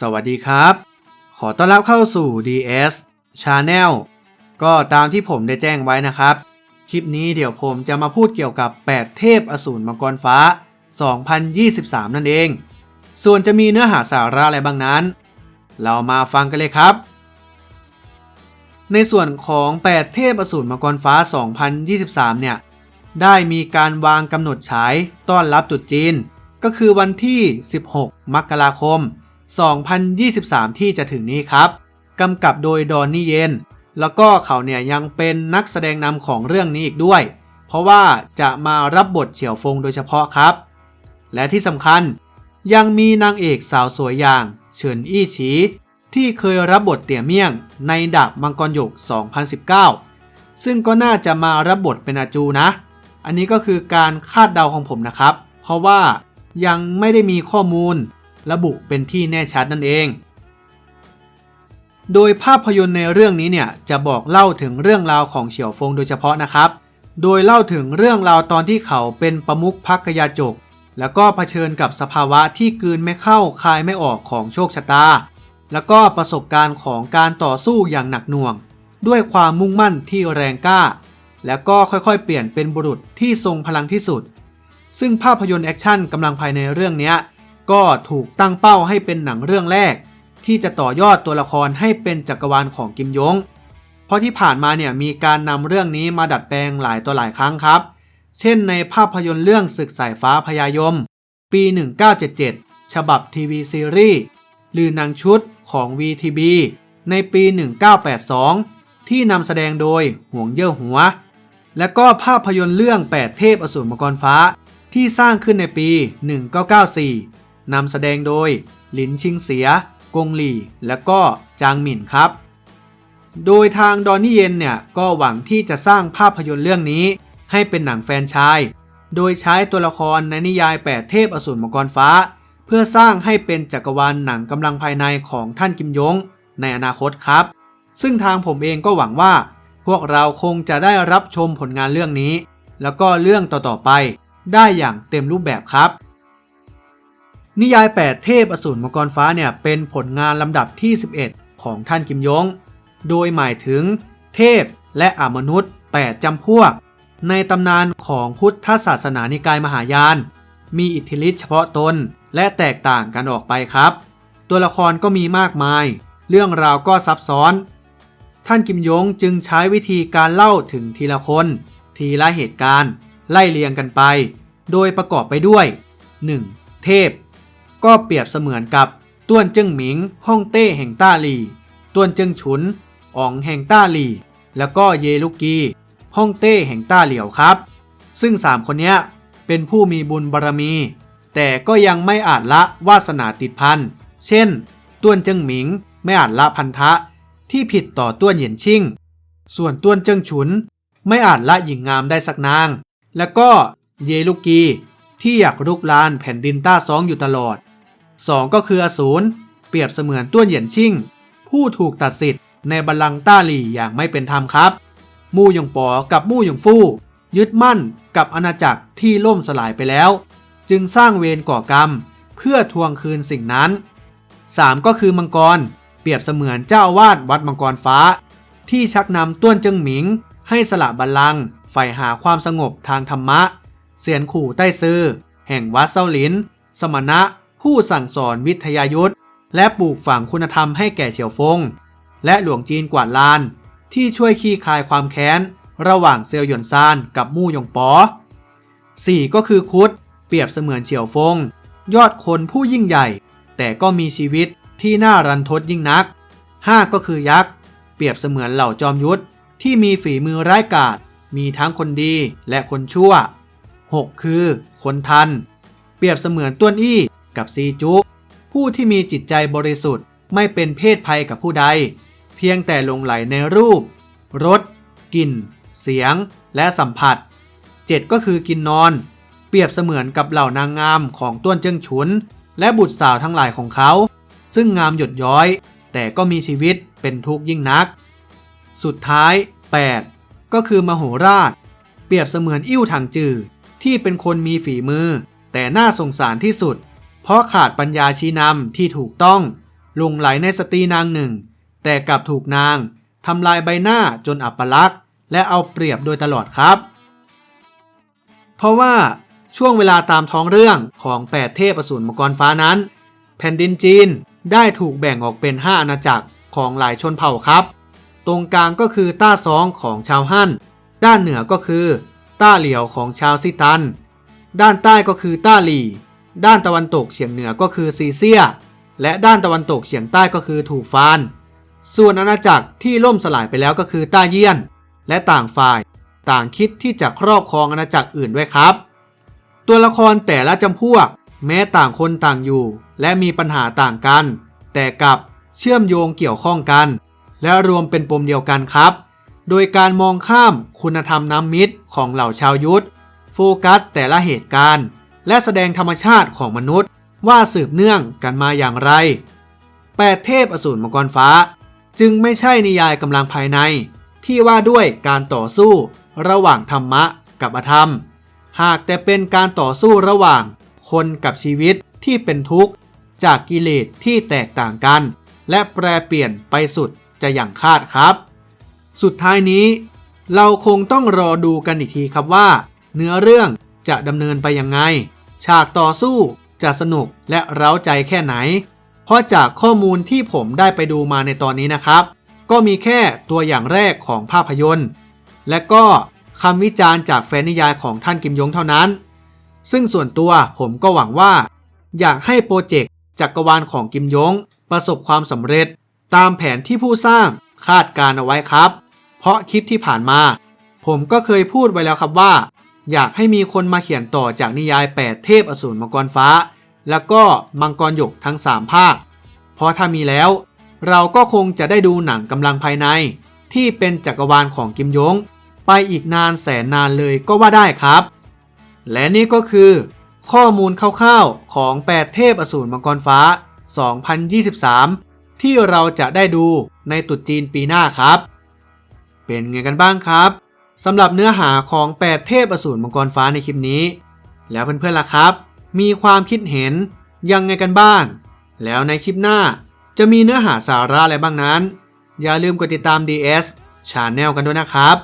สวัสดีครับ ขอต้อนรับเข้าสู่ DS Channel ก็ตามที่ผมได้แจ้งไว้นะครับ คลิปนี้เดี๋ยวผมจะมาพูดเกี่ยวกับ 8 เทพอสูรมังกรฟ้า 2023 นั่นเอง ส่วนจะมีเนื้อหาสาระอะไรบ้างนั้น เรามาฟังกันเลยครับ ในส่วนของ 8 เทพอสูรมังกรฟ้า 2023 เนี่ย ได้มีการวางกำหนดฉายต้อนรับตรุษจีน ก็คือวันที่ 16 มกราคม 2023 ที่จะถึงนี้ครับกำกับโดยดอนนี่เยนแล้วก็เขาเนี่ยยังเป็นนักแสดงนำของเรื่องนี้อีกด้วย เพราะว่าจะมารับบทเฉียวฟงโดยเฉพาะครับ และที่สำคัญยังมีนางเอกสาวสวยอย่าง เฉินอี้ฉี ที่เคยรับบทเตี่ยเมี่ยง ในดาบมังกรหยก 2019 ซึ่งก็น่าจะมารับบทเป็นอาจูนะ อันนี้ก็คือการคาดเดาของผมนะครับ เพราะว่ายังไม่ได้มีข้อมูล ระบุเป็นที่แน่ชัดนั่นเอง โดยภาพยนตร์ในเรื่องนี้เนี่ยจะบอกเล่าถึงเรื่องราวของเฉียวฟงโดยเฉพาะนะครับ โดยเล่าถึงเรื่องราวตอนที่เขาเป็นประมุขพักกยาจก แล้วก็เผชิญกับสภาวะที่กืนไม่เข้าคายไม่ออกของโชคชะตา แล้วก็ประสบการณ์ของการต่อสู้อย่างหนักหน่วง ด้วยความมุ่งมั่นที่แรงกล้า แล้วก็ค่อยๆ เปลี่ยนเป็นบุรุษที่ทรงพลังที่สุดซึ่งภาพยนตร์แอคชั่นกำลังภายในเรื่องนี้ ก็ถูกตั้งเป้าให้เป็นหนังเรื่องแรก ที่จะต่อยอดตัวละครให้เป็นจักรวาลของกิมยง เพราะที่ผ่านมาเนี่ยมีการนำเรื่องนี้มาดัดแปลงหลายตัวหลายครั้งครับ เช่นในภาพยนตร์เรื่องศึกสายฟ้าพยายม ปี 1977 ฉบับทีวีซีรีส์หรือหนังชุดของ VTB ในปี 1982 ที่นำแสดงโดยห่วงเย่อหัว และก็ภาพยนตร์เรื่อง 8 เทพอสูรมังกรฟ้า ที่สร้างขึ้นในปี 1994 นำแสดงโดย หลินชิงเสีย กงหลี่ และก็จางหมิ่นครับ โดยทางดอนนี่เยนเนี่ยก็หวังที่จะสร้างภาพยนตร์เรื่องนี้ ให้เป็นหนังแฟนชส์โดยใช้ตัวละครในนิยาย 8 เทพอสูรมังกรฟ้า เพื่อสร้างให้เป็นจักรวาลหนังกำลังภายในของท่านกิมยง ในอนาคตครับ ซึ่งทางผมเองก็หวังว่า พวกเราคงจะได้รับชมผลงานเรื่องนี้ แล้วก็เรื่องต่อๆไปได้อย่างเต็มรูปแบบครับ นิยาย 8 เทพอสูรมังกรฟ้าเนี่ยเป็นผลงานลำดับที่ 11 ของท่านกิมยง โดยหมายถึง เทพและอมนุษย์ 8จำพวก ในตำนานของพุทธศาสนานิกายมหายาน มีอิทธิฤทธิ์เฉพาะตนและแตกต่างกันออกไปครับ ตัวละครก็มีมากมาย เรื่องราวก็ซับซ้อน ท่านกิมยงจึงใช้วิธีการเล่าถึงทีละคน ทีละเหตุการณ์ ไล่เรียงกันไป โดยประกอบไปด้วย 1. เทพ ก็เปรียบเสมือนกับต้วนเจิ้งหมิงฮ่องเต้แห่งต้าหลีต้วนเจิ้งฉุนอ๋องแห่งต้าหลีแล้วก็เยลุกีฮ่องเต้แห่งต้าเหลียวครับ ซึ่ง 3 คนนี้เป็นผู้มีบุญบารรมี แต่ก็ยังไม่อาจละวาสนาติดพัน เช่น ต้วนเจิ้งหมิงไม่อาจละพันธะ ที่ผิดต่อต้วนเหยียนชิ่ง ส่วนต้วนเจิ้งฉุน ไม่อาจละหญิงงามได้สักนาง แล้วก็เยลุกีที่อยากรุกรานแผ่นดินต้าซองอยู่ตลอด 2 ก็คืออสูรเปรียบเสมือนต้วนเหยียนชิ่ง ผู้ถูกตัดสิทธิ์ในบัลลังก์ต้าหลี่อย่างไม่เป็นธรรมครับ มู่หยงปอกับมู่หยงฟู่ยึดมั่นกับอาณาจักรที่ล่มสลายไปแล้ว จึงสร้างเวรก่อกรรม เพื่อทวงคืนสิ่งนั้น 3 ก็คือมังกร เปรียบเสมือนเจ้าอาวาสวัดมังกรฟ้า ที่ชักนำต้วนเจิงหมิง ให้สละบัลลังก์ใฝ่หาความสงบทางธรรมะ เสียนขู่ใต้ซื่อแห่งวัดเซาหลิน สมณะ ผู้สั่งสอนวิทยายุทธและปลูกฝังคุณธรรมให้แก่เฉียวฟง และหลวงจีนกวาดลาน ที่ช่วยขี้คายความแค้น ระหว่างเซียวหยวนซานกับมู่หยงปอ4 ก็คือคุด เปรียบเสมือนเฉียวฟง ยอดคนผู้ยิ่งใหญ่ แต่ก็มีชีวิตที่น่ารันทดยิ่งนัก 5 ก็คือยักษ์ เปรียบเสมือนเหล่าจอมยุทธที่มีฝีมือร้ายกาจมีทั้งคนดีและคนชั่ว 6 คือคนทัน เปรียบเสมือนต้วนอี้ กับซีจุ ผู้ที่มีจิตใจบริสุทธิ์ไม่เป็นเพศภัยกับผู้ใด เพียงแต่หลงไหลในรูปรสกลิ่น เสียง และสัมผัส 7 ก็คือกินนอน เปรียบเสมือนกับเหล่านางงามของต้วนเจิ้งฉุน และบุตรสาวทั้งหลายของเขา ซึ่งงามหยดย้อย แต่ก็มีชีวิตเป็นทุกข์ยิ่งนัก สุดท้าย 8 ก็คือมโหราช เปรียบเสมือนอิ่วถังจือที่เป็นคนมีฝีมือ แต่น่าสงสารที่สุด เพราะขาดปัญญาชี้นำที่ถูกต้องลงไหลในสตรีนางหนึ่ง แต่กลับถูกนางทำลายใบหน้าจนอับปลักษณ์และเอาเปรียบโดยตลอดครับ เพราะว่าช่วงเวลาตามท้องเรื่องของ 8 เทพอสูรมังกรฟ้านั้น แผ่นดินจีนได้ถูกแบ่งออกเป็น 5 อาณาจักรของหลายชนเผ่าครับ ตรงกลางก็คือต้าซองของชาวฮั่น ด้านเหนือก็คือ ต้าเหลียวของชาวซิตัน ด้านใต้ก็คือต้าหลี่ ด้านตะวันตกเฉียงเหนือก็คือซีเซีย และด้านตะวันตกเฉียงใต้ก็คือถูฟาน ส่วนอาณาจักรที่ล่มสลายไปแล้วก็คือต้าเยี่ยน และต่างฝ่าย ต่างคิดที่จะครอบครองอาณาจักรอื่นด้วยครับ ตัวละครแต่ละจำพวก แม้ต่างคนต่างอยู่ และมีปัญหาต่างกัน แต่กับเชื่อมโยงเกี่ยวข้องกัน และรวมเป็นปมเดียวกันครับ โดยการมองข้ามคุณธรรมน้ำมิตรของเหล่าชาวยุทธโฟกัสแต่ละเหตุการณ์ และแสดงธรรมชาติของมนุษย์ ว่าสืบเนื่องกันมาอย่างไรแปดเทพอสูรมังกรฟ้า จึงไม่ใช่นิยายกำลังภายใน ที่ว่าด้วยการต่อสู้ระหว่างธรรมะกับอธรรม หากแต่เป็นการต่อสู้ระหว่างคนกับชีวิตที่เป็นทุกข์ จากกิเลสที่แตกต่างกัน และแปรเปลี่ยนไปสุดจะอย่างคาดครับ สุดท้ายนี้ เราคงต้องรอดูกันอีกทีครับว่า เนื้อเรื่องจะดำเนินไปยังไง ฉากต่อสู้จะสนุกและเร้าใจแค่ไหน เพราะจากข้อมูลที่ผมได้ไปดูมาในตอนนี้นะครับ ก็มีแค่ตัวอย่างแรกของภาพยนตร์ และก็คำวิจารณ์จากแฟนนิยายของท่านกิมยงเท่านั้น ซึ่งส่วนตัวผมก็หวังว่า อยากให้โปรเจกต์จักรวาลของกิมยง ประสบความสำเร็จ ตามแผนที่ผู้สร้างคาดการเอาไว้ครับ เพราะคลิปที่ผ่านมา ผมก็เคยพูดไว้แล้วครับว่า อยากให้มีคนมาเขียนต่อจากนิยาย 8 เทพอสูรมังกรฟ้า แล้วก็มังกรหยกทั้ง 3 ภาค เพราะถ้ามีแล้ว เราก็คงจะได้ดูหนังกำลังภายใน ที่เป็นจักรวาลของกิมยง ไปอีกนานแสนนานเลยก็ว่าได้ครับ และนี่ก็คือ ข้อมูลคร่าวๆของ 8 เทพอสูรมังกรฟ้า 2023 ที่เราจะได้ดูในตรุษจีนปีหน้าครับ เป็นไงกันบ้างครับ สำหรับเนื้อหาของ 8 เทพอสูรมังกรฟ้าในคลิปนี้ แล้วเพื่อนๆล่ะครับ มีความคิดเห็นยังไงกันบ้าง แล้วในคลิปหน้าจะมีเนื้อหาสาระอะไรบ้างนั้น อย่าลืมกดติดตาม DS Channel กันด้วยนะครับ